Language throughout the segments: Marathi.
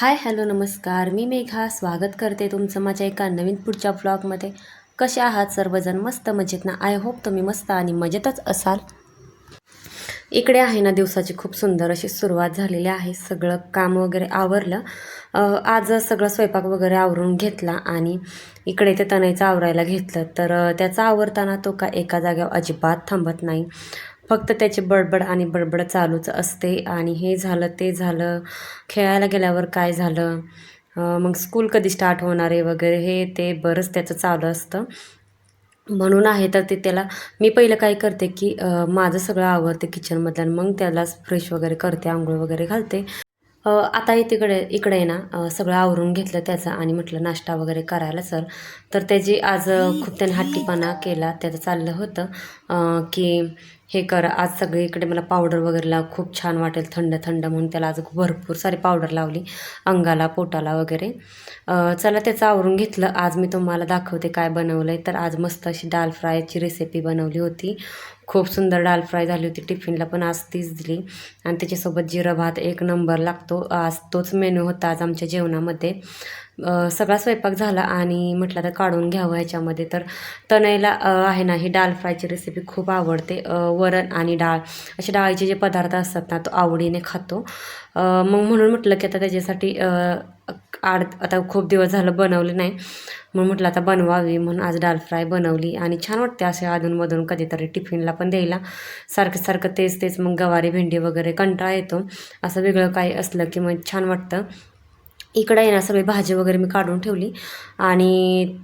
हाय हॅलो नमस्कार. मी मेघा. स्वागत करते तुमचं माझ्या एका नवीन पुढच्या ब्लॉगमध्ये कसे आहात सर्वजण? मस्त मजेत ना? आय होप तुम्ही मस्त आणि मजेतच असाल. इकडे आहे ना दिवसाची खूप सुंदर अशी सुरुवात झालेली आहे. सगळं काम वगैरे आवरलं. आज सगळं स्वयंपाक वगैरे आवरून घेतला आणि इकडे ते तणायचं आवरायला घेतलं. तर त्याचा आवरताना तो का एका जागेवर अजिबात थांबत नाही. फक्त त्याची बडबड आणि बडबड चालूच असते. आणि हे झालं ते झालं. खेळायला गेल्यावर काय झालं? मग स्कूल कधी स्टार्ट होणार आहे वगैरे हे ते बरंच त्याचं चालू असतं. म्हणून आहे तर ते त्याला मी पहिलं काय करते की माझं सगळं आवडते किचनमधलं आणि मग त्याला फ्रेश वगैरे करते आंघोळ वगैरे घालते. आता हे तिकडे इकडे आहे ना सगळं आवरून घेतलं त्याचा आणि म्हटलं नाश्ता वगैरे करायला सर. तर त्याची आज खूप त्याने हट्टीपणा केला त्याचं चाललं होतं की हे कर. आज सगळीकडे मला पावडर वगैरे लाव. खूप छान वाटेल. थंड थंड म्हणून त्याला आज भरपूर सारी पावडर लावली. अंगाला पोटाला वगैरे. चला त्याचं आवरून घेतलं. आज मी तुम्हाला दाखवते काय बनवलं आहे तर आज मस्त अशी दाल फ्रायची रेसिपी बनवली होती. खूप सुंदर डाल फ्राय झाली होती. टिफिनला पण आज तीच दिली. आणि त्याच्यासोबत जिरं भात एक नंबर लागतो. आज तोच मेनू होता आज आमच्या जेवणामध्ये. सगळा स्वयंपाक झाला आणि म्हटलं तर काढून घ्यावं ह्याच्यामध्ये तर तनयला आहे ना ही डाळ फ्रायची रेसिपी खूप आवडते. वरण आणि डाळ असे डाळीचे जे पदार्थ असतात ना तो आवडीने खातो. मग म्हणून म्हटलं की आता त्याच्यासाठी आड आता खूप दिवस झालं बनवलं नाही. मग म्हटलं आता बनवावी म्हणून आज दाल फ्राय बनवली आणि छान वाटते असे अधूनमधून कधीतरी टिफिनला पण द्यायला. सारखं सारखं तेच तेच मग गवारी भेंडी वगैरे कंटाळा येतो. असं वेगळं काही असलं की मग छान वाटतं. इकडं येणार सगळी भाजी वगैरे मी काढून ठेवली. आणि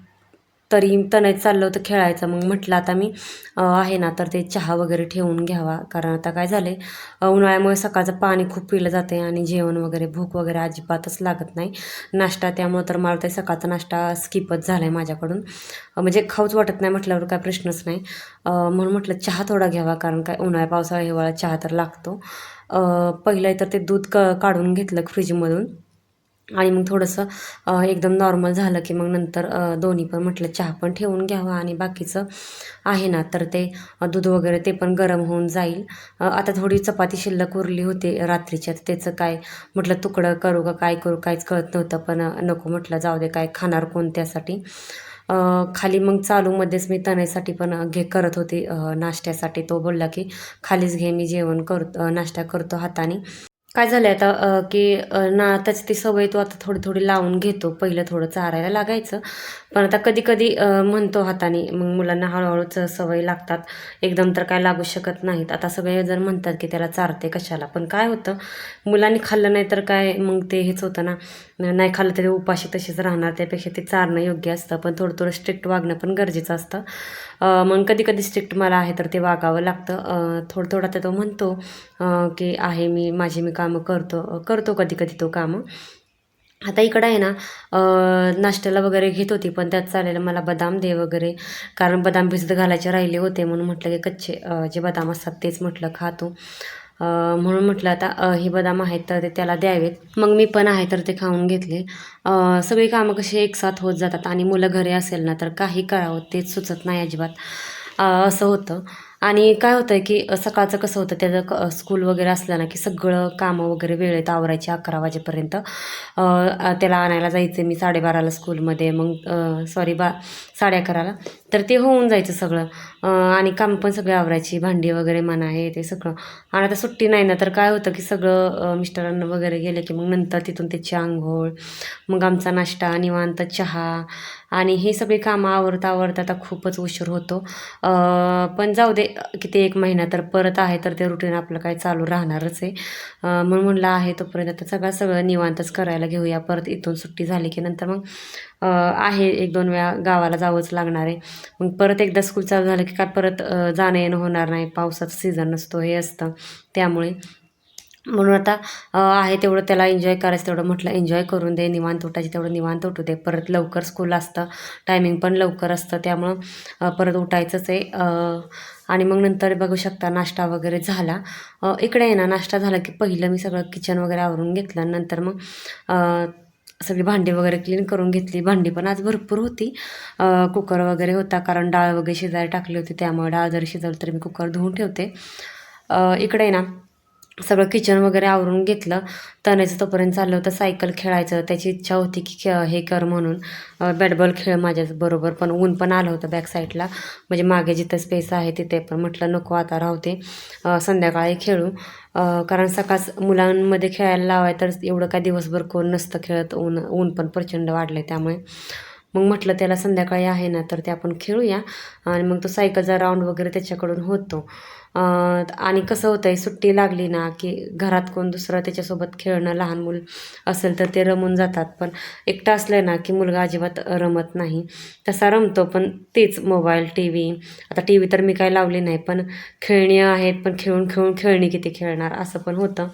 तरी तनय चाललं होतं खेळायचं. मग म्हटलं आता मी आहे ना तर ते चहा वगैरे ठेवून घ्यावा. कारण आता काय झालं आहे उन्हाळ्यामुळे सकाळचं पाणी खूप पिलं जाते आणि जेवण वगैरे भूक वगैरे अजिबातच लागत नाही. नाश्ता त्यामुळं तर मला ते सकाळचा नाश्ता स्किपच झाला आहे माझ्याकडून म्हणजे खाऊच वाटत नाही म्हटल्यावर काय प्रश्नच नाही. म्हणून म्हटलं चहा थोडा घ्यावा कारण काय उन्हाळ्या पावसाळा हिवाळा चहा तर लागतो. पहिलं तर ते दूध क काढून घेतलं फ्रीजमधून आणि मग थोडंसं एकदम नॉर्मल झालं की मग नंतर दोन्ही पण म्हटलं चहा पण ठेवून घ्यावा आणि बाकीचं आहे ना. तर ते दूध वगैरे ते पण गरम होऊन जाईल. आता थोडी चपाती शिल्लक उरली होती रात्रीच्या त्याचं काय म्हटलं तुकडं करू का काय करू काहीच कळत नव्हतं. पण नको म्हटलं जाऊ दे काय खाणार कोण त्यासाठी. खाली मग चालूमध्येच मी तणाईसाठी पण घे करत होती नाश्त्यासाठी. तो बोलला की खालीच घे मी जेवण करतो नाश्ता करतो हाताने. काय झालं आता की ना त्याची ती सवय तो आता थोडी थोडी लावून घेतो. पहिलं थोडं चारायला लागायचं. पण आता कधी कधी म्हणतो हाताने मग मुलांना हळूहळूच सवय लागतात. एकदम तर काय लागू शकत नाहीत. आता सगळे जण म्हणतात की त्याला चारते कशाला. पण काय होतं मुलांनी खाल्लं नाही तर काय मग ते हेच होतं ना. नाही खाल्लं तरी उपाशी तशीच राहणार त्यापेक्षा ते चारणं योग्य असतं पण थोडं थोडं स्ट्रिक्ट वागणं पण गरजेचं असतं. मग कधी कधी स्ट्रिक्ट मला आहे तर ते वागावं लागतं. थोडं थोडं आता तो म्हणतो की आहे मी माझी मी कामं करतो करतो कधी कधी तो कामं. आता इकडं आहे ना नाश्त्याला वगैरे घेत होती पण त्यात चालेल मला बदाम दे वगैरे कारण बदाम भिजत घालायचे राहिले होते म्हणून म्हटलं की कच्चे जे बदाम असतात तेच म्हटलं खातो म्हणून म्हटलं आता हे बदाम आहेत तर ते त्याला द्यावेत. मग मी पण आहे तर ते खाऊन घेतले. सगळी कामं कशी एकसाथ होत जातात आणि मुलं घरी असेल ना तर काही करावं तेच सुचत नाही अजिबात. असं होतं. आणि काय होतं आहे की सकाळचं कसं होतं त्याचं क स्कूल वगैरे असलं ना की सगळं कामं वगैरे वेळेत आवरायची अकरा वाजेपर्यंत. त्याला आणायला जायचं मी साडेबाराला स्कूलमध्ये. मग सॉरी बा साडे अकराला तर ते होऊन जायचं सगळं. आणि काम पण सगळे आवरायची भांडी वगैरे म्हणा हे ते सगळं. आणि आता सुट्टी नाही ना तर काय होतं की सगळं मिस्टरांना वगैरे गेले की मग नंतर तिथून त्याची आंघोळ मग आमचा नाश्ता निवांत चहा आणि हे सगळी कामं आवरता आवरता आता खूपच उशीर होतो. पण जाऊ दे किती एक महिना तर परत आहे तर ते रुटीन आपलं काय चालू राहणारच आहे. म्हणून म्हणलं आहे तोपर्यंत आता सगळं सगळं निवांतच करायला घेऊया. परत इथून सुट्टी झाली की नंतर मग आहे. एक दोन वेळा गावाला जावंच लागणार आहे. मग परत एकदा स्कूल चालू झालं की काय परत जाणं येणं होणार नाही. पावसाचा सीझन नसतो हे असतं. त्यामुळे म्हणून आता आहे तेवढं त्याला एन्जॉय करायचं तेवढं म्हटलं एन्जॉय करून दे निवांत उठायचे तेवढं निवांत उठू दे. परत लवकर स्कूल असतं. टायमिंग पण लवकर असतं. त्यामुळं परत उठायचंच आहे. आणि मग नंतर बघू शकता नाश्ता वगैरे झाला. इकडे आहे ना नाश्ता झाला की पहिलं मी सगळं किचन वगैरे आवरून घेतलं. नंतर मग सगळी भांडी वगैरे क्लीन करून घेतली. भांडी पण आज भरपूर होती. कुकर वगैरे होता कारण डाळ वगैरे शिजायला टाकली होती. त्यामुळे डाळ जरी शिजवली तर मी कुकर धुवून ठेवते. इकडे आहे ना सगळं किचन वगैरे आवरून घेतलं. तण्याचं तोपर्यंत चाललं होतं सायकल खेळायचं. त्याची इच्छा होती की खे हे कर म्हणून. बॅटबॉल खेळ माझ्याबरोबर पण ऊन पण आलं होतं बॅक साईडला म्हणजे मागे जिथं स्पेस आहे तिथे पण म्हटलं नको आता राहते संध्याकाळी खेळू. कारण सकाळ मुलांमध्ये खेळायला लावाय तर एवढं काय दिवसभर कोण नसतं खेळत. ऊन ऊन पण प्रचंड वाढलं आहे त्यामुळे. मग म्हटलं त्याला संध्याकाळी आहे ना तर ते आपण खेळूया. आणि मग तो सायकलचा राऊंड वगैरे त्याच्याकडून होतो. आणि कसं होतं आहे सुट्टी लागली ना की घरात कोण दुसरं त्याच्यासोबत खेळणं लहान मूल असेल तर ते रमून जातात. पण एकटं असलं ना की मुलगा अजिबात रमत नाही. तसा रमतो पण तेच मोबाईल टी व्ही आता टी व्ही तर मी काय लावली नाही पण खेळणी आहेत पण खेळून खेळून खेळणी किती खेळणार असं पण होतं.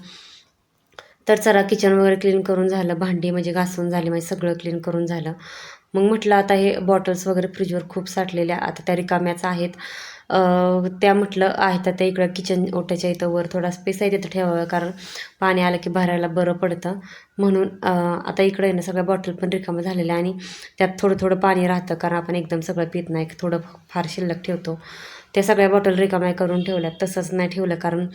तर चला किचन वगैरे क्लीन करून झालं भांडी म्हणजे घासून झाली म्हणजे सगळं क्लीन करून झालं. मग म्हटलं आता हे बॉटल्स वगैरे फ्रीजवर खूप साठलेल्या आता त्या रिकाम्याच आहेत. त्या म्हटलं आहेत तर त्या इकडं किचन ओट्याच्या इथं वर थोडा स्पेस आहे तिथं ठेवावं कारण पाणी आलं की भरायला बरं पडतं. म्हणून आता इकडं आहे ना सगळ्या बॉटल पण रिकामं झालेल्या आणि त्यात थोडं थोडं पाणी राहतं कारण आपण एकदम सगळं पित नाही थोडं फार शिल्लक ठेवतो. त्या सगळ्या बॉटल रिकाम्या करून ठेवल्या तसंच नाही ठेवलं कारण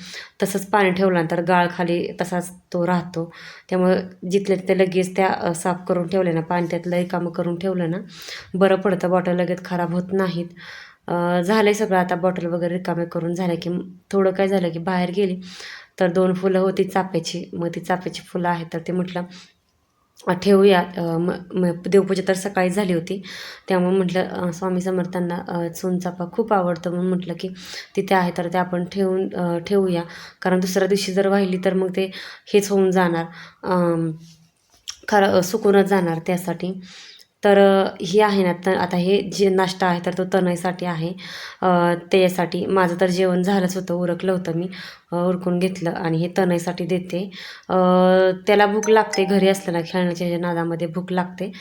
तसंच पाणी ठेवल्यानंतर गाळ खाली तसाच तो राहतो. त्यामुळं जिथल्या तिथे लगेच त्या साफ करून ठेवल्या ना पाणी त्यातलं रिकामं करून ठेवलं ना बरं पडतं बॉटल लगेच खराब होत नाहीत. झालं आहे सगळं. आता बॉटल वगैरे रिकामे करून झालं की थोडं काय झालं की बाहेर गेली. तर दोन फुलं होती चाफ्याची. मग ती चाफ्याची फुलं आहेत तर ते म्हटलं ठेवूया. देवपूजा तर सकाळी झाली होती. त्यामुळे म्हटलं स्वामी समर्थांना अ, सोनचाफा खूप आवडतं. म्हणून म्हटलं की तिथे आहे तर ते आपण ठेवून ठेवूया. कारण दुसऱ्या दिवशी जर वाहिली तर मग ते हेच होऊन जाणार. खरं सुकूनच जाणार त्यासाठी. तर ही आहे ना तर आता हे जे नाश्ता आहे तर तो तनयसाठी आहे. त्यासाठी माझं तर जेवण झालंच होतं उरकलं होतं मी. उरकून घेतलं आणि हे तनयसाठी देते. त्याला भूक लागते घरी असलं खेळण्याच्या नादामध्ये भूक लागते.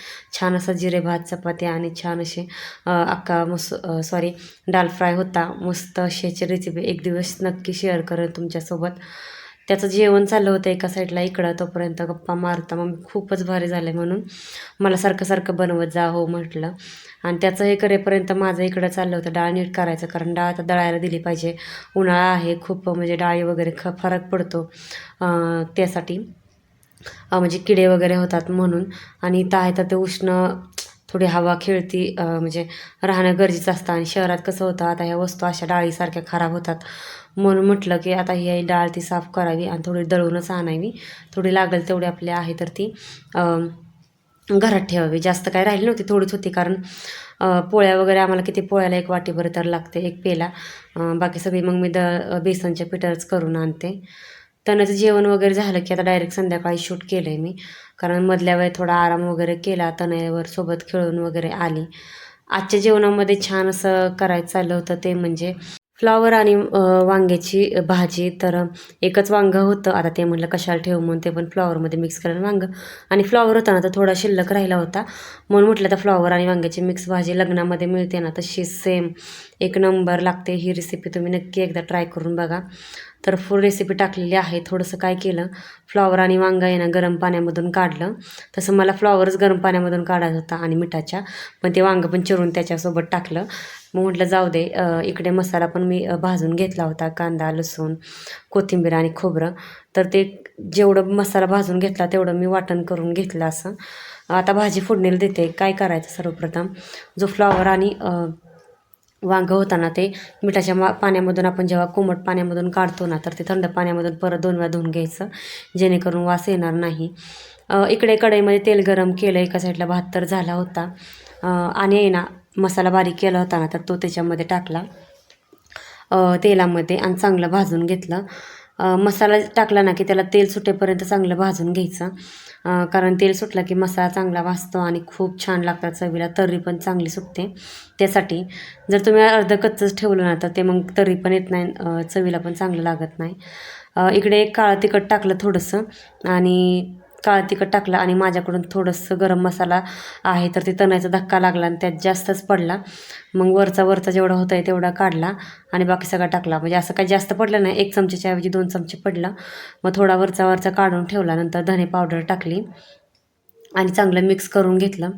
छान असं जिरे भात चपात्या आणि छान असे अक्का मस सॉरी डाल फ्राय होता. मस्त अशी याची रेसिपी एक दिवस नक्की शेअर करेन तुमच्यासोबत. त्याचं जेवण चाललं होतं एका साईडला इकडं तोपर्यंत गप्पा मारता. मग खूपच भारी झालं म्हणून मला सारखं सारखं बनवत जा हो म्हटलं. आणि त्याचं हे करेपर्यंत माझं इकडं चाललं होतं डाळ नीट करायचं कारण डाळ आता दळायला दिली पाहिजे. उन्हाळा आहे खूप म्हणजे डाळी वगैरे ख फरक पडतो त्यासाठी. म्हणजे किडे वगैरे होतात म्हणून. आणि इथं आहे तर ते उष्ण थोडी हवा खेळती म्हणजे राहणं गरजेचं असतं. आणि शहरात कसं होतं आता ह्या वस्तू अशा डाळीसारख्या खराब होतात. म्हणून म्हटलं की आता ही डाळ ती साफ करावी आणि थोडी दळूनच आणावी. थोडी लागेल तेवढी आपली आहे तर ती घरात ठेवावी. जास्त काय राहिली नव्हती थोडीच होती कारण पोळ्या वगैरे आम्हाला किती पोळ्याला एक वाटीभर तर लागते एक पेला. बाकी सगळी मग मी द बेसनच्या पिठाच करून आणते. तणाचं जेवण वगैरे झालं की आता डायरेक्ट संध्याकाळी शूट केलं आहे मी. कारण मधल्या वेळी थोडा आराम वगैरे केला तनयावर सोबत खेळून वगैरे आली. आजच्या जेवणामध्ये छान असं करायचं चाललं होतं ते म्हणजे फ्लॉवर आणि वांग्याची भाजी तर एकच वांगं होतं. आता ते म्हटलं कशाला ठेवू म्हणून ते पण फ्लॉवरमध्ये मिक्स करायला वांगं. आणि फ्लॉवर होता ना तर थोडा शिल्लक राहिला होता. म्हणून म्हटलं तर फ्लॉवर आणि वांग्याची मिक्स भाजी लग्नामध्ये मिळते ना तशी सेम एक नंबर लागते. ही रेसिपी तुम्ही नक्की एकदा ट्राय करून बघा. तर फुल रेसिपी टाकलेली आहे. थोडंसं काय केलं फ्लॉवर आणि वांगा आहे ना गरम पाण्यामधून काढलं. तसं मला फ्लॉवरच गरम पाण्यामधून काढायचा होता आणि मिठाच्या. पण ते वांगं पण चिरून त्याच्यासोबत टाकलं. मग म्हटलं जाऊ दे इकडे मसाला पण मी भाजून घेतला होता कांदा लसूण कोथिंबीर आणि खोबरं. तर ते जेवढं मसाला भाजून घेतला तेवढं मी वाटण करून घेतलं असं. आता भाजी फोडणीला देते. काय करायचं सर्वप्रथम? जो फ्लॉवर आणि अ, वांगं होताना ते मिठाच्या मा पाण्यामधून आपण जेव्हा कोमट पाण्यामधून काढतो ना तर ते थंड पाण्यामधून परत दोन वेळा धुवून घ्यायचं. जेणेकरून वास येणार नाही. इकडे कढईमध्ये तेल गरम केलं एका साईडला भात तर झाला होता. आणि आहे ना मसाला बारीक केला होता ना तर तो त्याच्यामध्ये टाकला तेलामध्ये आणि चांगलं भाजून घेतलं. मसाला टाकला ना की त्याला तेल सुटेपर्यंत चांगलं भाजून घ्यायचं. कारण तेल सुटलं की मसाला चांगला भाजतो आणि खूप छान लागतात चवीला तर्री पण चांगली सुटते त्यासाठी जर तुम्ही अर्ध कच्चंच ठेवलं ना तर ते मग तर्री पण येत नाही चवीला पण चांगलं लागत नाही. इकडे एक काळं तिखट टाकलं थोडंसं आणि काळं तिखट टाकलं आणि माझ्याकडून थोडंसं गरम मसाला आहे तर ते तणायचा धक्का लागला आणि त्यात जास्तच पडला. मग वरचा वरचा जेवढा होता आहे तेवढा काढला आणि बाकी सगळा टाकला. म्हणजे असं काही जास्त पडलं नाही एक चमच्याच्या ऐवजी दोन चमचे पडलं. मग थोडा वरचा वरचा काढून ठेवला नंतर धने पावडर टाकली आणि चांगलं मिक्स करून घेतलं.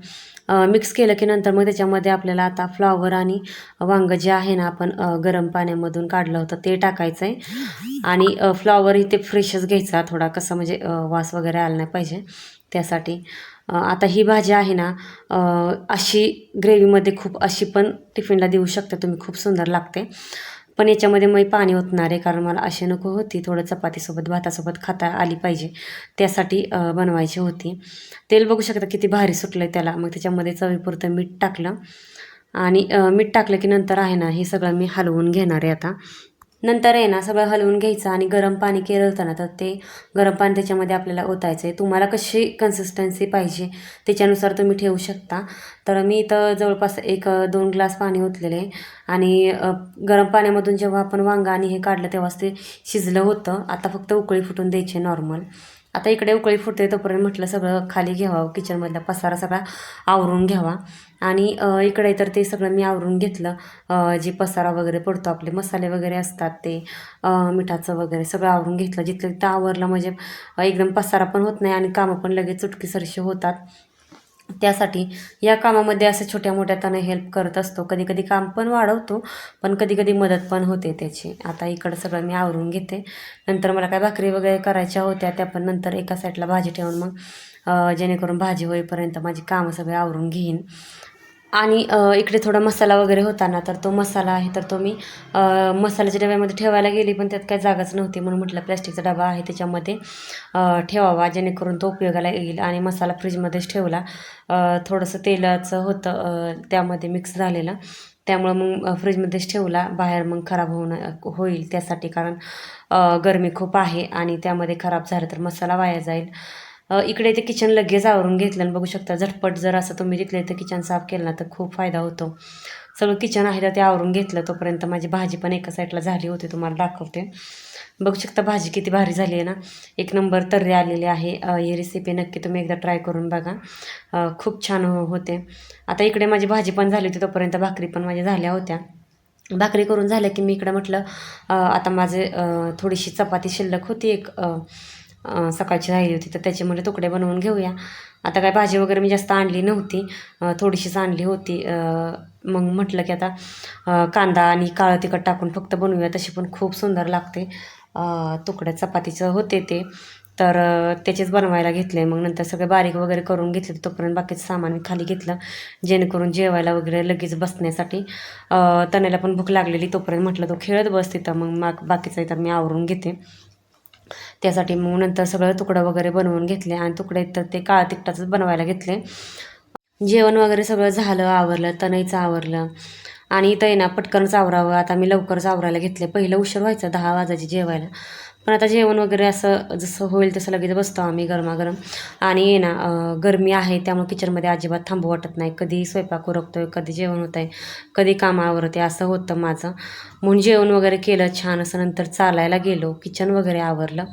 मिक्स केलं की नंतर मग त्याच्यामध्ये आपल्याला आता फ्लॉवर आणि वांगं जे आहे ना आपण गरम पाण्यामधून काढलं होतं ते टाकायचं आहे आणि फ्लॉवरही फ्लॉवर इथे फ्रेशच घ्यायचा थोडा कसं म्हणजे वास वगैरे आला नाही पाहिजे त्यासाठी. आता ही भाजी आहे ना अशी ग्रेव्हीमध्ये खूप अशी पण टिफिनला देऊ शकता तुम्ही खूप सुंदर लागते. पण याच्यामध्ये मी पाणी ओतणार आहे कारण मला अशी नको होती. थोडं चपातीसोबत भातासोबत खाता आली पाहिजे. त्यासाठी बनवायची होती. तेल बघू शकता किती भारी सुटलं आहे त्याला. मग त्याच्यामध्ये चवीपुरतं मीठ टाकलं. आणि मीठ टाकलं की नंतर आहे ना हे सगळं मी हलवून घेणार आहे आता. नंतर आहे ना सगळं हलवून घ्यायचं आणि गरम पाणी केलं होतं ना तर ते गरम पाणी त्याच्यामध्ये आपल्याला ओतायचं आहे तुम्हाला कशी कन्सिस्टन्सी पाहिजे त्याच्यानुसार तुम्ही ठेवू शकता. तर मी इथं जवळपास एक दोन ग्लास पाणी ओतलेलं आहे. आणि गरम पाण्यामधून जेव्हा आपण वांगा आणि हे काढलं तेव्हाच ते शिजलं होतं. आता फक्त उकळी फुटून द्यायची नॉर्मल आता इकडे उकळी फुटते तोपर्यंत म्हटलं सगळं खाली घ्यावं किचनमधला पसारा सगळा आवरून घ्यावा. आणि इकडे तर ते सगळं मी आवरून घेतलं. जे पसारा वगैरे पडतो आपले मसाले वगैरे असतात ते मिठाचं वगैरे सगळं आवरून घेतलं. जिथलं तिथं आवरलं म्हणजे एकदम पसारा पण होत नाही आणि कामं पण लगेच चुटकीसरशी होतात. त्यासाठी या कामामध्ये असं छोट्या मोठ्या त्यांना हेल्प करत असतो. कधी कधी काम पण वाढवतो पण कधी कधी मदत पण होते त्याची. आता इकडं सगळं मी आवरून घेते. नंतर मला काय भाकरी वगैरे करायच्या होत्या त्या पण नंतर एका साईडला भाजी ठेवून मग जेणेकरून भाजी होईपर्यंत माझी कामं सगळे आवरून घेईन. आणि इकडे थोडा मसाला वगैरे होता ना तर तो मसाला आहे तर तो मी मसाल्याच्या डब्यामध्ये ठेवायला गेली पण त्यात काही जागाच नव्हती म्हणून म्हटलं प्लॅस्टिकचा डबा आहे त्याच्यामध्ये ठेवावा जेणेकरून तो उपयोगाला येईल. आणि मसाला फ्रीजमध्येच ठेवला. थोडंसं तेलाचं होतं त्यामध्ये मिक्स झालेलं. त्यामुळं मग फ्रीजमध्येच ठेवला. बाहेर मग खराब होऊन होईल त्यासाठी कारण गरमी खूप आहे आणि त्यामध्ये खराब झालं तर मसाला वाया जाईल. इकडे ते किचन लगेच आवरून घेतलं आणि बघू शकता झटपट जर असं तुम्ही तिथल्या इथं किचन साफ केलं ना तर खूप फायदा होतो. सगळं किचन आहे तर ते आवरून घेतलं तोपर्यंत माझी भाजी पण एका साईडला झाली होती तुम्हाला दाखवते. बघू शकता भाजी किती भारी झाली आहे ना. एक नंबर तर्री आलेली आहे. ही रेसिपी नक्की तुम्ही एकदा ट्राय करून बघा. खूप छान हो होते. आता इकडे माझी भाजी पण झाली होती तोपर्यंत भाकरी पण माझ्या झाल्या होत्या. भाकरी करून झाल्या की मी इकडं म्हटलं आता माझे थोडीशी चपाती शिल्लक होती एक सकाळची राहिली होती तर त्याच्यामुळे तुकडे बनवून घेऊया. आता काय भाजी वगैरे मी जास्त आणली नव्हती. थोडीशीच आणली होती. मग म्हटलं की आता कांदा आणि काळं तिखट टाकून फक्त बनवूया. तशी पण खूप सुंदर लागते. तुकड्या चपातीचं होते ते. तर त्याचेच बनवायला घेतले. मग नंतर सगळे बारीक वगैरे करून घेतले. तोपर्यंत बाकीचं सामान मी खाली घेतलं. जेणेकरून जेवायला वगैरे लगेच बसण्यासाठी तण्याला पण भूक लागलेली. तोपर्यंत म्हटलं तो खेळत बस तिथं. मग मा बाकीचं इथं मी आवरून घेते. त्यासाठी मग नंतर सगळं तुकडं वगैरे बनवून घेतले आणि तुकडे तर ते काळा तिखटाचंच बनवायला घेतले. जेवण वगैरे सगळं झालं आवरलं तनईचं आवरलं आणि इथं ना पटकनच आवरावं. आता मी लवकरच आवरायला घेतले. पहिलं उशीर व्हायचं दहा वाजायचे जेवायला. पण आता जेवण वगैरे असं जसं होईल तसं लगेच बसतो आम्ही गरमागरम. आणि ये ना गरमी आहे त्यामुळे किचनमध्ये अजिबात थांबू वाटत नाही. कधी स्वयंपाक उरकतोय कधी जेवण होत आहे कधी काम आवरते असं होतं माझं. म्हणून जेवण वगैरे केलं छान असं नंतर चालायला गेलो. किचन वगैरे आवरलं.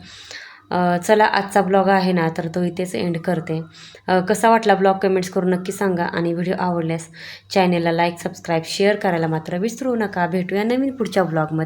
चला आजचा ब्लॉग आहे ना तर तो इथेच एंड करते. कसा वाटला ब्लॉग कमेंट्स करून नक्की सांगा आणि व्हिडिओ आवडल्यास चॅनेलला लाईक सबस्क्राईब शेअर करायला मात्र विसरू नका. भेटूया नवीन पुढच्या ब्लॉगमध्ये